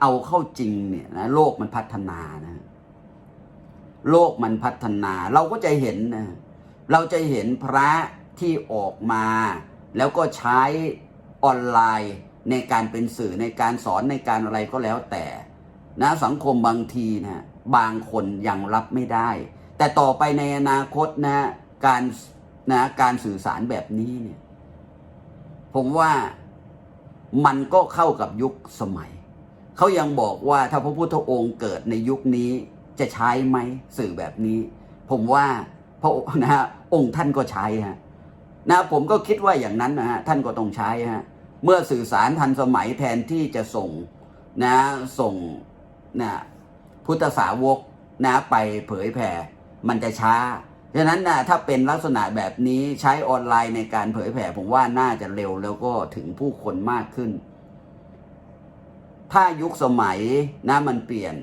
เอาเข้าจริงเนี่ยนะโลกมันพัฒนานะ โลกมันพัฒนา เราก็จะเห็นนะเราจะเห็นพระที่ออกมา แล้วก็ใช้ออนไลน์ในการเป็นสื่อในการสอนในการอะไรก็แล้วแต่ นะสังคมบางทีนะบางคนยังรับไม่ได้ แต่ต่อไปในอนาคตนะการนะการสื่อสารแบบนี้เนี่ยผมว่ามันก็เข้ากับยุคสมัย เขายังบอกว่าถ้าพระพุทธองค์เกิดในยุคนี้จะใช้ไหมสื่อแบบนี้ ผมว่าพระนะฮะองค์ท่านก็ใช้ฮะนะผมก็คิดว่าอย่างนั้นนะฮะท่านก็ต้องใช้ฮะเมื่อสื่อสารทันสมัยแทนที่จะส่งนะส่งนะพุทธสาวกนะไปเผยแผ่มันจะช้าฉะนั้นนะถ้าเป็นลักษณะแบบนี้ใช้ออนไลน์ในการเผยแผ่ผมว่าน่าจะเร็วแล้วก็ถึงผู้คนมากขึ้น ถ้ายุคสมัยนะมันเปลี่ยน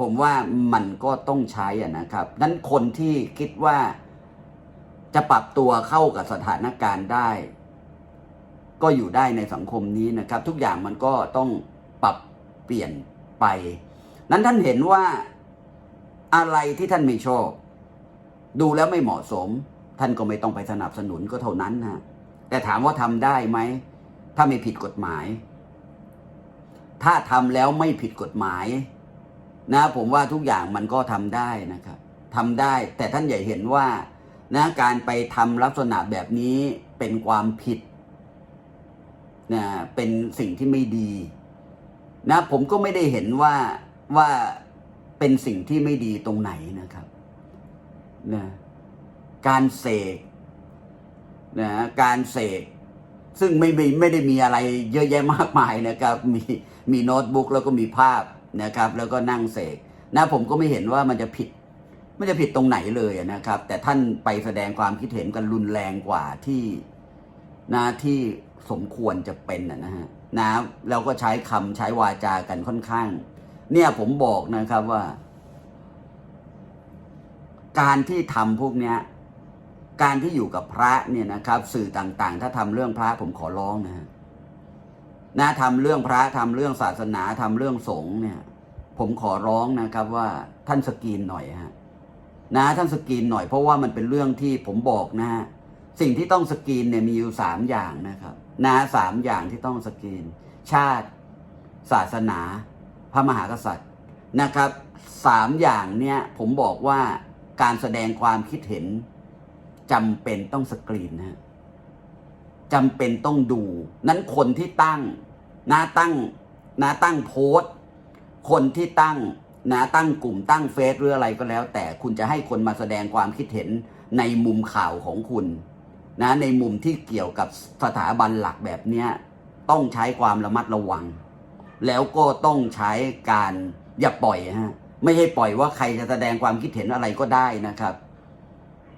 ผมว่ามันก็ต้องใช้อะนะครับนั้นคนที่คิดว่าจะปรับตัวเข้ากับสถานการณ์ได้ ก็อยู่ได้ในสังคมนี้นะครับ ทุกอย่างมันก็ต้องปรับเปลี่ยนไป นั้นท่านเห็นว่าอะไรที่ท่านไม่ชอบ ดูแล้วไม่เหมาะสม ท่านก็ไม่ต้องไปสนับสนุนก็เท่านั้นนะแต่ถามว่าทำได้ไหม ถ้าไม่ผิดกฎหมาย ถ้าทำแล้วไม่ผิดกฎหมาย นะ ผมว่าทุกอย่างมันก็ทำได้นะครับทำได้แต่ท่านอย่เห็นว่านะการไปทำลักษณะแบบนี้เป็นความผิดนะเป็นสิ่งที่ไม่ดี นะผมก็ไม่ได้เห็นว่าว่าเป็นสิ่งที่ไม่ดีตรงไหนนะครับนะการเสกนะการเสก ซึ่งไม่ไม่ไม่ได้มีอะไรเยอะแยะมากมายนะครับ มีมีโน้ตบุ๊กแล้วก็มีภาพนะครับ แล้วก็นั่งเสกนะผมก็ไม่เห็นว่ามันจะผิดไม่จะผิดตรงไหนเลยนะครับ แต่ท่านไปแสดงความคิดเห็นกันรุนแรงกว่าที่นะที่สมควรจะเป็นนะฮะนะเราก็ใช้คำใช้วาจากันค่อนข้าง เนี่ยผมบอกนะครับว่า การที่ทำพวกเนี้ย การที่อยู่กับพระเนี่ยนะครับ สื่อต่างๆ ถ้าทำเรื่องพระผมขอร้องนะฮะนะทำเรื่องพระทำเรื่องศาสนาทำเรื่องสงฆ์เนี่ย ผมขอร้องนะครับว่าท่านสกรีนหน่อยฮะนะท่านสกรีนหน่อยเพราะว่ามันเป็นเรื่องที่ผมบอกนะฮะสิ่งที่ต้องสกรีนเนี่ยมีอยู่สามอย่างนะครับนะสามอย่างที่ต้องสกรีน ชาติ ศาสนา พระมหากษัตริย์นะครับสามอย่างเนี่ยผมบอกว่าการแสดงความคิดเห็น จำเป็นต้องสกรีนนะจำเป็นต้องดู นั้นคนที่ตั้งนะตั้งนะตั้งโพสต์คนที่ตั้งนะตั้งกลุ่มตั้งเฟซหรืออะไรก็แล้ว แต่คุณจะให้คนมาแสดงความคิดเห็นในมุมข่าวของคุณนะในมุมที่เกี่ยวกับสถาบันหลักแบบเนี้ยต้องใช้ความระมัดระวัง แล้วก็ต้องใช้การอย่าปล่อยฮะไม่ใช่ปล่อยว่าใครจะแสดงความคิดเห็นอะไรก็ได้นะครับ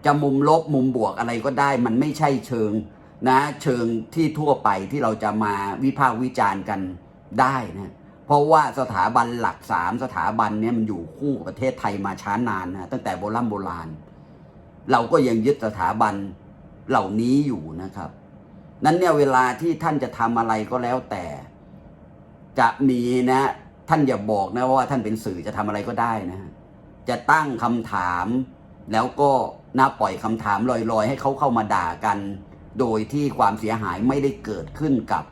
จะมุมลบมุมบวกอะไรก็ได้ มันไม่ใช่เชิงนะเชิงที่ทั่วไปที่เราจะมาวิพากษ์วิจารณ์กันได้นะเพราะว่าสถาบันหลักสามสถาบันเนี้ยมันอยู่คู่กับประเทศไทยมาช้านานนะตั้งแต่โบราณโบราณ เราก็ยังยึดสถาบันเหล่านี้อยู่นะครับ นั้นเนี่ยเวลาที่ท่านจะทำอะไรก็แล้วแต่ จะมีนะ ท่านอย่าบอกนะว่าท่านเป็นสื่อจะทำอะไรก็ได้นะ จะตั้งคำถาม แล้วก็น่าปล่อยคำถามลอยๆ ให้เขาเข้ามาด่ากัน โดยที่ความเสียหายไม่ได้เกิดขึ้นกับ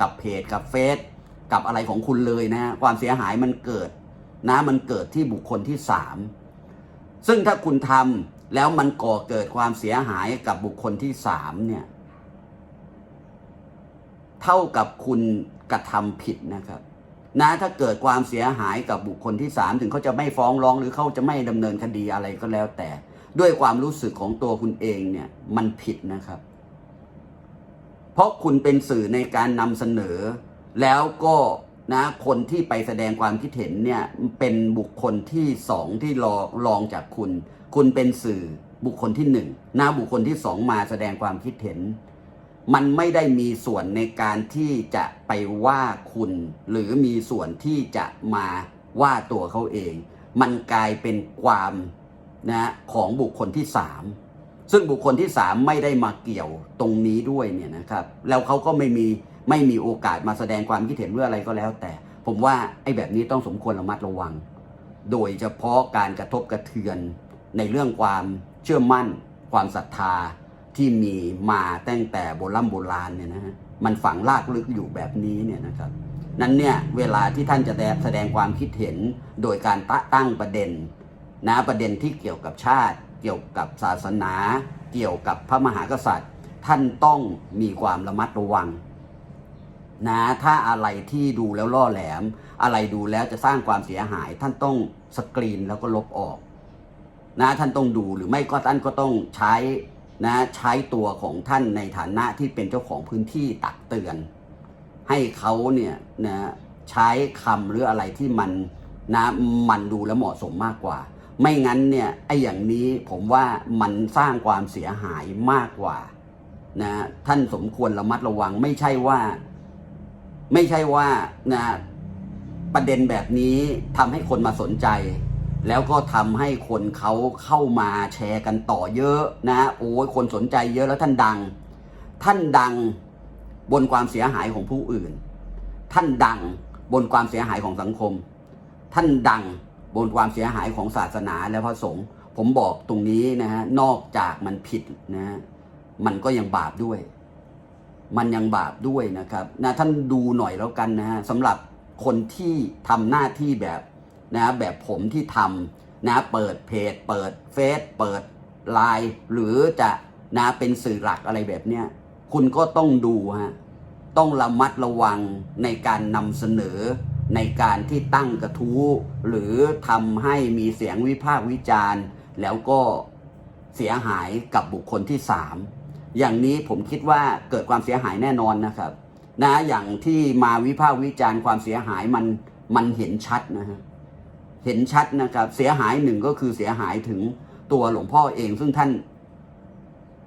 กับเพจกับเฟซกับอะไรของคุณเลยนะความเสียหายมันเกิดนะมันเกิดที่บุคคลที่สามซึ่งถ้าคุณทำแล้วมันก่อเกิดความเสียหายกับบุคคลที่สามเนี่ย เท่ากับคุณกระทำผิดนะครับ นะถ้าเกิดความเสียหายกับบุคคลที่สามถึงเขาจะไม่ฟ้องร้องหรือเขาจะไม่ดำเนินคดีอะไรก็แล้วแต่ ด้วยความรู้สึกของตัวคุณเองเนี่ยมันผิดนะครับ เพราะคุณเป็นสื่อในการนำเสนอ แล้วก็นะคนที่ไปแสดงความคิดเห็นเนี่ยเป็นบุคคลที่สองที่รอรองจากคุณ คุณเป็นสื่อบุคคลที่หนึ่งนะบุคคลที่สองมาแสดงความคิดเห็น มันไม่ได้มีส่วนในการที่จะไปว่าคุณ หรือมีส่วนที่จะมาว่าตัวเขาเอง มันกลายเป็นความนะของบุคคลที่สามซึ่งบุคคลที่สามไม่ได้มาเกี่ยวตรงนี้ด้วยเนี่ยนะครับ แล้วเขาก็ไม่มีไม่มีโอกาสมาแสดงความคิดเห็นเรื่องอะไรก็แล้ว แต่ ผมว่าไอ้แบบนี้ต้องสมควรระมัดระวัง โดยเฉพาะการกระทบกระเทือนในเรื่องความเชื่อมั่น ความศรัทธา ที่มีมาตั้งแต่โบราณโบราณเนี่ยนะฮะมันฝังลากลึกอยู่แบบนี้เนี่ยนะครับ นั้นเนี่ยเวลาที่ท่านจะแสดงความคิดเห็นโดยการตะตั้งประเด็นนะประเด็นที่เกี่ยวกับชาติ เกี่ยวกับศาสนา เกี่ยวกับพระมหากษัตริย์ ท่านต้องมีความระมัดระวังนะถ้าอะไรที่ดูแล้วล่อแหลม อะไรดูแล้วจะสร้างความเสียหาย ท่านต้องสกรีนแล้วก็ลบออกนะท่านต้องดูหรือไม่ก็ท่านก็ต้องใช้ นะใช้ตัวของท่านในฐานะที่เป็นเจ้าของพื้นที่ตักเตือน ให้เขาเนี่ยนะใช้คำหรืออะไรที่มันนะมันดูแล้วเหมาะสมมากกว่า ไม่งั้นเนี่ยไอ้อย่างนี้ผมว่ามันสร้างความเสียหายมากกว่านะท่านสมควรระมัดระวังไม่ใช่ว่า ไม่ใช่ว่านะประเด็นแบบนี้ทำให้คนมาสนใจ แล้วก็ทำให้คนเขาเข้ามาแชร์กันต่อเยอะนะโอ้ยคนสนใจเยอะแล้วท่านดัง ท่านดังบนความเสียหายของผู้อื่น ท่านดังบนความเสียหายของสังคม ท่านดังบนความเสียหายของศาสนาและพระสงฆ์ผมบอกตรงนี้นะฮะนอกจากมันผิดนะมันก็ยังบาปด้วย มันยังบาปด้วยนะครับนะท่านดูหน่อยแล้วกันนะฮะสำหรับคนที่ทำหน้าที่แบบ นะแบบผมที่ทำนะเปิดเพจ เปิดเฟซเปิดไลน์หรือจะนะเป็นสื่อหลักอะไรแบบเนี้ยคุณก็ต้องดูฮะต้องระมัดระวังในการนำเสนอในการที่ตั้งกระทู้ หรือทำให้มีเสียงวิพากษ์วิจารณ์ แล้วก็เสียหายกับบุคคลที่สามอย่างนี้ผมคิดว่าเกิดความเสียหายแน่นอนนะครับนะอย่างที่มาวิพากษ์วิจารณ์ความเสียหายมันมันเห็นชัดนะฮะ เห็นชัดนะครับ เสียหายหนึ่งก็คือเสียหายถึงตัวหลวงพ่อเอง ซึ่งท่าน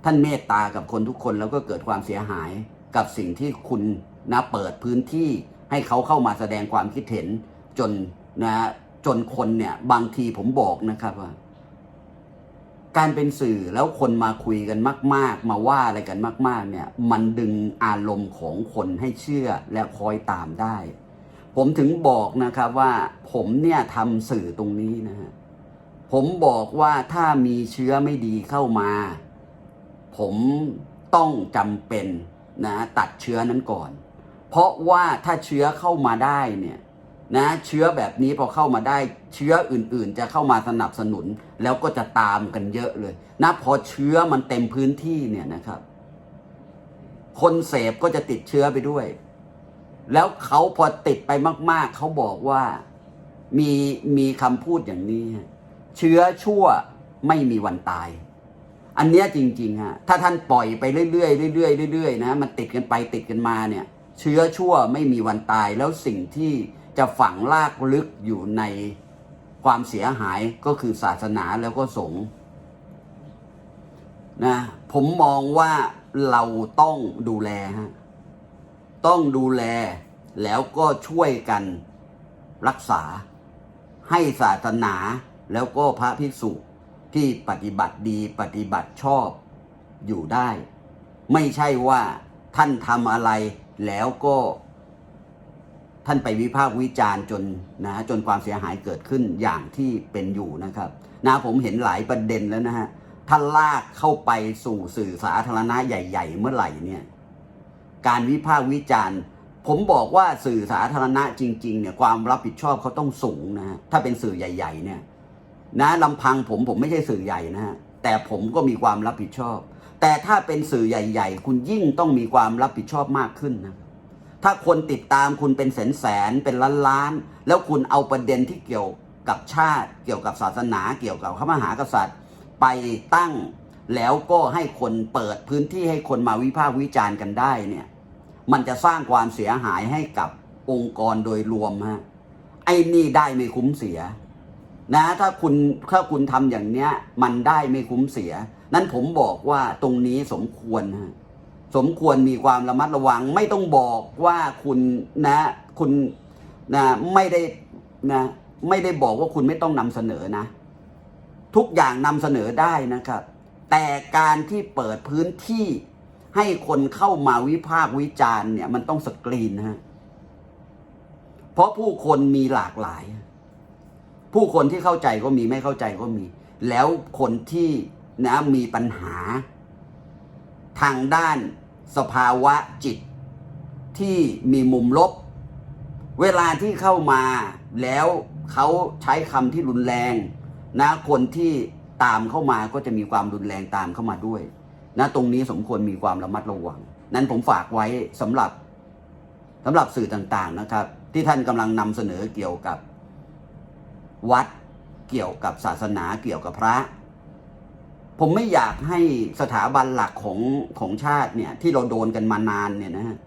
ท่านเมตตากับคนทุกคนแล้วก็เกิดความเสียหายกับสิ่งที่คุณนะเปิดพื้นที่ให้เขาเข้ามาแสดงความคิดเห็นจนนะจนคนเนี่ยบางทีผมบอกนะครับว่า การเป็นสื่อแล้วคนมาคุยกันมาก ๆ มาว่าอะไรกันมาก ๆ เนี่ย มันดึงอารมณ์ของคนให้เชื่อและคอยตามได้ ผมถึงบอกนะครับว่าผมเนี่ยทำสื่อตรงนี้นะฮะผมบอกว่าถ้ามีเชื้อไม่ดีเข้ามา ผมต้องจำเป็นนะตัดเชื้อนั้นก่อน เพราะว่าถ้าเชื้อเข้ามาได้เนี่ยนะเชื้อแบบนี้พอเข้ามาได้เชื้ออื่นๆ จะเข้ามาสนับสนุนแล้วก็จะตามกันเยอะเลยนะพอเชื้อมันเต็มพื้นที่เนี่ยนะครับ คนเสพก็จะติดเชื้อไปด้วย แล้วเขาพอติดไปมาก ๆ เขาบอกว่ามีมีคำพูดอย่างนี้ เชื้อชั่วไม่มีวันตาย อันเนี้ยจริงๆฮะถ้าท่านปล่อยไปเรื่อยๆเรื่อยๆเรื่อยๆนะมันติดกันไปติดกันมาเนี่ย เชื้อชั่วไม่มีวันตายแล้วสิ่งที่จะฝังลากลึกอยู่ในความเสียหายก็คือศาสนาแล้วก็สงฆ์นะผมมองว่าเราต้องดูแลฮะ ต้องดูแลแล้วก็ช่วยกันรักษาให้ศาสนาแล้วก็พระภิกษุที่ปฏิบัติดีปฏิบัติชอบอยู่ได้ ไม่ใช่ว่าท่านทำอะไรแล้วก็ ท่านไปวิพากษ์วิจารณ์จนนะจนความเสียหายเกิดขึ้นอย่างที่เป็นอยู่นะครับนะผมเห็นหลายประเด็นแล้วนะฮะถ้านลากเข้าไปสู่สื่อสาธารณะใหญ่ ๆ เมื่อไหร่เนี่ย การวิพากษ์วิจารณ์ ผมบอกว่าสื่อสาธารณะจริง ๆ เนี่ยความรับผิดชอบเขาต้องสูงนะฮะถ้าเป็นสื่อใหญ่ ๆ เนี่ย นะลำพังผมผมไม่ใช่สื่อใหญ่นะฮะแต่ผมก็มีความรับผิดชอบ แต่ถ้าเป็นสื่อใหญ่ ๆ คุณยิ่งต้องมีความรับผิดชอบมากขึ้นนะถ้าคนติดตามคุณเป็นแสนแสนๆเป็นล้านล้านๆแล้วคุณเอาประเด็นที่เกี่ยวกับชาติ เกี่ยวกับศาสนา เกี่ยวกับพระมหากษัตริย์ ไปตั้งแล้วก็ให้คนเปิดพื้นที่ให้คนมาวิพากษ์วิจารณ์กันได้เนี่ย มันจะสร้างความเสียหายให้กับองค์กรโดยรวมฮะไอ้นี่ได้ไม่คุ้มเสีย นะ ถ้าคุณถ้าคุณทำอย่างเนี้ย มันได้ไม่คุ้มเสีย นั้นผมบอกว่าตรงนี้สมควรฮะสมควรมีความระมัดระวัง ไม่ต้องบอกว่าคุณนะ คุณนะไม่ได้นะไม่ได้บอกว่าคุณไม่ต้องนำเสนอนะ ทุกอย่างนำเสนอได้นะครับ แต่การที่เปิดพื้นที่ ให้คนเข้ามาวิพากษ์วิจารณ์เนี่ย มันต้องสกรีนนะฮะเพราะผู้คนมีหลากหลาย ผู้คนที่เข้าใจก็มีไม่เข้าใจก็มี แล้วคนที่นะมีปัญหา ทางด้านสภาวะจิตที่มีมุมลบ เวลาที่เข้ามาแล้วเขาใช้คำที่รุนแรง นะคนที่ตามเข้ามาก็จะมีความรุนแรงตามเข้ามาด้วย นะตรงนี้สมควรมีความระมัดระวัง นั้นผมฝากไว้สำหรับสำหรับสื่อต่างๆนะครับ ที่ท่านกำลังนำเสนอเกี่ยวกับวัดเกี่ยวกับศาสนาเกี่ยวกับพระ ผมไม่อยากให้สถาบันหลักของของชาติเนี่ย ที่เราโดนกันมานานเนี่ยนะฮะ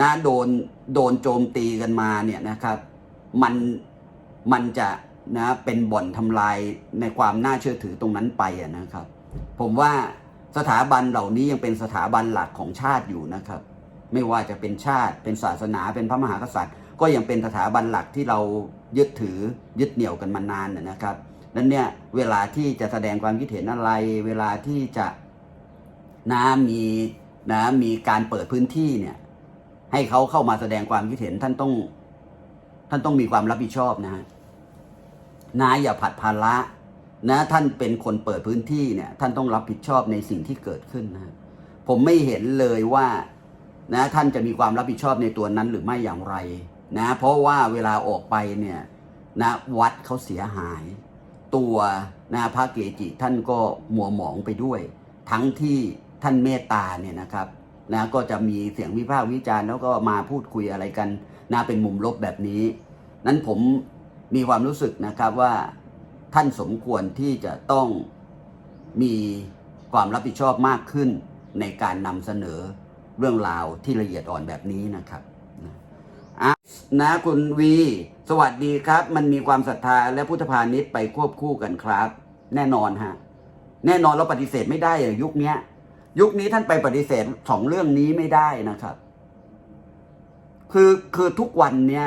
นะโดนโดนโจมตีกันมาเนี่ยนะครับ มันมันจะนะเป็นบ่อนทำลายในความน่าเชื่อถือตรงนั้นไปะนะครับ ผมว่า สถาบันเหล่านี้ยังเป็นสถาบันหลักของชาติอยู่นะครับ ไม่ว่าจะเป็นชาติเป็นศาสนาเป็นพระมหากษัตริย์ ก็ยังเป็นสถาบันหลักที่เรายึดถือยึดเหนี่ยวกันมานานนะนะครับนั้นเนี่ยเวลาที่จะแสดงความคิดเห็นอะไร เวลาที่จะนะมีนะมีการเปิดพื้นที่เนี่ย ให้เขาเข้ามาแสดงความคิดเห็นท่านต้อง ท่านต้องมีความรับผิดชอบนะฮะนะอย่าผัดภาระ นะท่านเป็นคนเปิดพื้นที่เนี่ยท่านต้องรับผิดชอบในสิ่งที่เกิดขึ้นนะผมไม่เห็นเลยว่านะท่านจะมีความรับผิดชอบในตัวนั้นหรือไม่อย่างไรนะเพราะว่าเวลาออกไปเนี่ยนะวัดเขาเสียหาย ตัวนะพระเกจิท่านก็มัวหมองไปด้วย ทั้งที่ท่านเมตตาเนี่ยนะครับนะก็จะมีเสียงวิพากษ์วิจารณ์แล้วก็มาพูดคุยอะไรกันนะเป็นมุมลบแบบนี้ นั้นผมมีความรู้สึกนะครับว่า ท่านสมควรที่จะต้องมีความรับผิดชอบมากขึ้นในการนำเสนอเรื่องราวที่ละเอียดอ่อนแบบนี้นะครับนะอะนะคุณวี สวัสดีครับ มันมีความศรัทธาและพุทธพาณิชย์ไปควบคู่กันครับ แน่นอนฮะ แน่นอนเราปฏิเสธไม่ได้อย่างยุคนี้ยุคนี้ท่านไปปฏิเสธสองเรื่องนี้ไม่ได้นะครับ คือคือทุกวันเนี้ย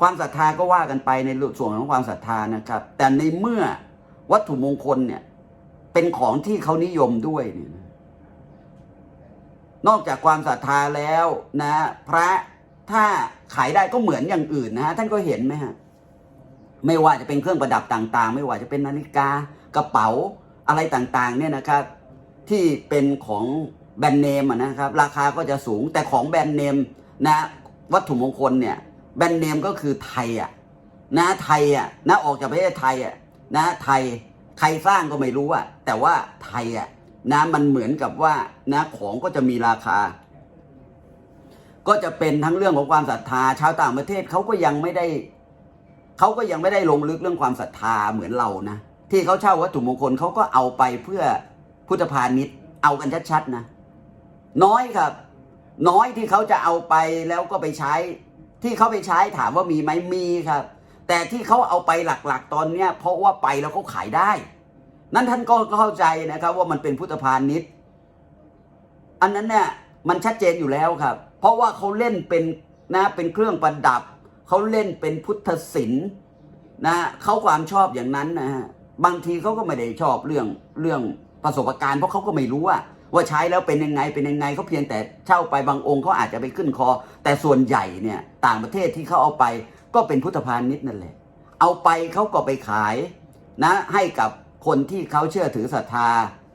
ความศรัทธาก็ว่ากันไปในส่วนของความศรัทธานะครับ แต่ในเมื่อวัตถุมงคลเนี่ย เป็นของที่เขานิยมด้วยเนี่ยนอกจากความศรัทธาแล้วนะ พระถ้าขายได้ก็เหมือนอย่างอื่นนะฮะท่านก็เห็นไหมฮะไม่ว่าจะเป็นเครื่องประดับต่างๆ ไม่ว่าจะเป็นนาฬิกากระเป๋าอะไรต่างๆ เนี่ยนะครับ ที่เป็นของแบรนด์เนมนะครับ ราคาก็จะสูงแต่ของแบรนด์เนมนะ วัตถุมงคลเนี่ย แบรนด์เนมก็คือไทยอะนะไทยอะนะออกจากประเทศไทยอะนะไทยใครสร้างก็ไม่รู้อะแต่ว่าไทยอะนะมันเหมือนกับว่านะของก็จะมีราคา ก็จะเป็นทั้งเรื่องของความศรัทธา ชาวต่างประเทศเขาก็ยังไม่ได้เขาก็ยังไม่ได้ลงลึกเรื่องความศรัทธาเหมือนเรานะที่เขาเช่าวัตถุมงคลเขาก็เอาไปเพื่อพุทธพาณิชย์เอากันชัดๆนะน้อยครับ น้อยที่เขาจะเอาไปแล้วก็ไปใช้ ที่เขาไปใช้ถามว่ามีไหมมีครับ แต่ที่เขาเอาไปหลักๆตอนเนี้ยเพราะว่าไปแล้วเขาขายได้ นั้นท่านก็เข้าใจนะครับ ว่ามันเป็นพุทธพาณิชย์อันนั้นเนี่ยมันชัดเจนอยู่แล้วครับ เพราะว่าเขาเล่นเป็นนะเป็นเครื่องประดับเขาเล่นเป็นพุทธศิลป์นะเขาความชอบอย่างนั้นนะฮะบางทีเขาก็ไม่ได้ชอบเรื่องเรื่องประสบการณ์เพราะเขาก็ไม่รู้ว่า ว่าใช้แล้วเป็นยังไงเป็นยังไงเขาเพียงแต่เช่าไปบางองค์เขาอาจจะไปขึ้นคอ แต่ส่วนใหญ่เนี่ยต่างประเทศที่เขาเอาไปก็เป็นพุทธพาณิชย์นั่นแหละ เอาไปเขาก็ไปขายนะให้กับคนที่เขาเชื่อถือศรัทธา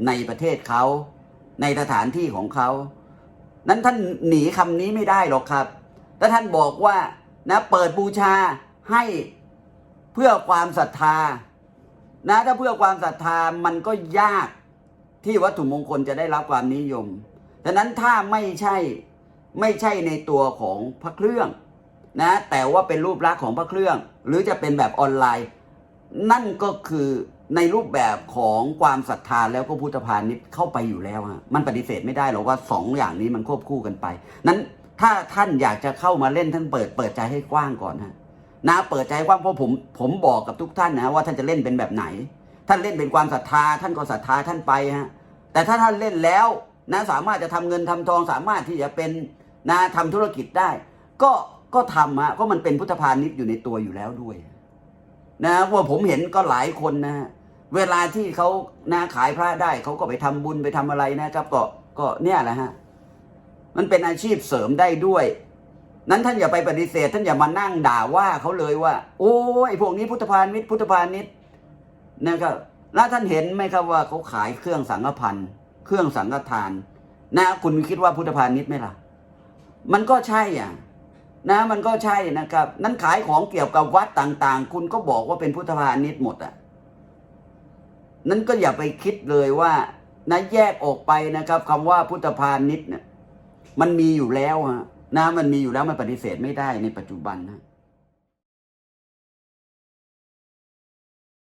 ในประเทศเขาในสถานที่ของเขา นั้นท่านหนีคำนี้ไม่ได้หรอกครับถ้าท่านบอกว่านะเปิดบูชาให้เพื่อความศรัทธานะถ้าเพื่อความศรัทธามันก็ยาก ที่วัตถุมงคลจะได้รับความนิยมดังนั้นถ้าไม่ใช่ไม่ใช่ในตัวของพระเครื่องนะแต่ว่าเป็นรูปลักษณ์ของพระเครื่อง หรือจะเป็นแบบออนไลน์ นั่นก็คือในรูปแบบของความศรัทธาแล้วก็พุทธพาณิชย์เข้าไปอยู่แล้วฮะมันปฏิเสธไม่ได้หรอกว่าสองอย่างนี้มันควบคู่กันไป นั้นถ้าท่านอยากจะเข้ามาเล่นท่านเปิดเปิดใจให้กว้างก่อนฮะนะเปิดใจกว้างเพราะผมผมบอกกับทุกท่านนะว่าท่านจะเล่นเป็นแบบไหน ท่านเล่นเป็นความศรัทธา ท่านก็ศรัทธาท่านไปฮะแต่ถ้าท่านเล่นแล้วนะสามารถจะทำเงินทำทองสามารถที่จะเป็นนะทำธุรกิจได้ ก็ก็ทำฮะก็มันเป็นพุทธพาณิชย์อยู่ในตัวอยู่แล้วด้วย นะว่าผมเห็นก็หลายคนนะเวลาที่เขานะขายพระได้เขาก็ไปทำบุญไปทำอะไรนะครับ ก็ก็เนี่ยแหละฮะมันเป็นอาชีพเสริมได้ด้วย นั้นท่านอย่าไปปฏิเสธ ท่านอย่ามานั่งด่าว่าเขาเลยว่า โอ้ยไอพวกนี้พุทธพาณิชย์พุทธพาณิชย์ นะครับแล้วท่านเห็นไหมครับว่าเขาขายเครื่องสังฆพันธ์เครื่องสังฆทาน นะคุณคิดว่าพุทธพาณิชย์ไหมล่ะ มันก็ใช่อะนะมันก็ใช่นะครับ นั้นขายของเกี่ยวกับวัดต่าง ๆ คุณก็บอกว่าเป็นพุทธพาณิชย์หมดอะนั้นก็อย่าไปคิดเลยว่านะแยกออกไปนะครับคำว่าพุทธพาณิชย์เนี่ยมันมีอยู่แล้วฮะนะมันมีอยู่แล้วมันปฏิเสธไม่ได้ในปัจจุบันนะ